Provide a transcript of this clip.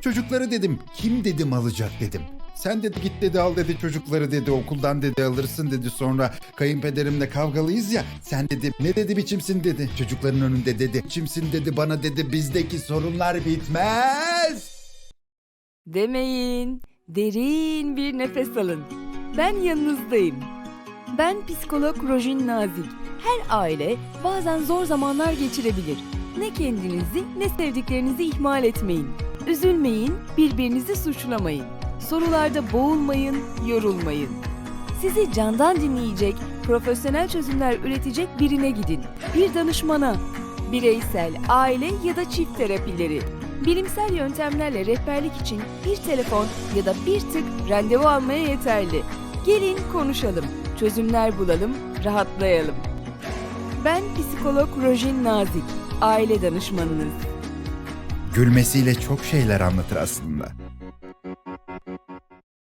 Çocukları dedim. Kim dedim alacak dedim. Sen dedi git dedi al dedi çocukları dedi okuldan dedi alırsın dedi sonra kayınpederimle kavgalıyız ya sen dedi ne dedi biçimsin dedi çocukların önünde dedi biçimsin dedi bana dedi bizdeki sorunlar bitmez. Demeyin. Derin bir nefes alın. Ben yanınızdayım. Ben psikolog Rojin Nazik. Her aile bazen zor zamanlar geçirebilir. Ne kendinizi ne sevdiklerinizi ihmal etmeyin. Üzülmeyin, birbirinizi suçlamayın. Sorularda boğulmayın, yorulmayın. Sizi candan dinleyecek, profesyonel çözümler üretecek birine gidin. Bir danışmana. Bireysel, aile ya da çift terapileri. Bilimsel yöntemlerle rehberlik için bir telefon ya da bir tık randevu almaya yeterli. Gelin konuşalım, çözümler bulalım, rahatlayalım. Ben psikolog Rojin Nazik, aile danışmanınız. Gülmesiyle çok şeyler anlatır aslında.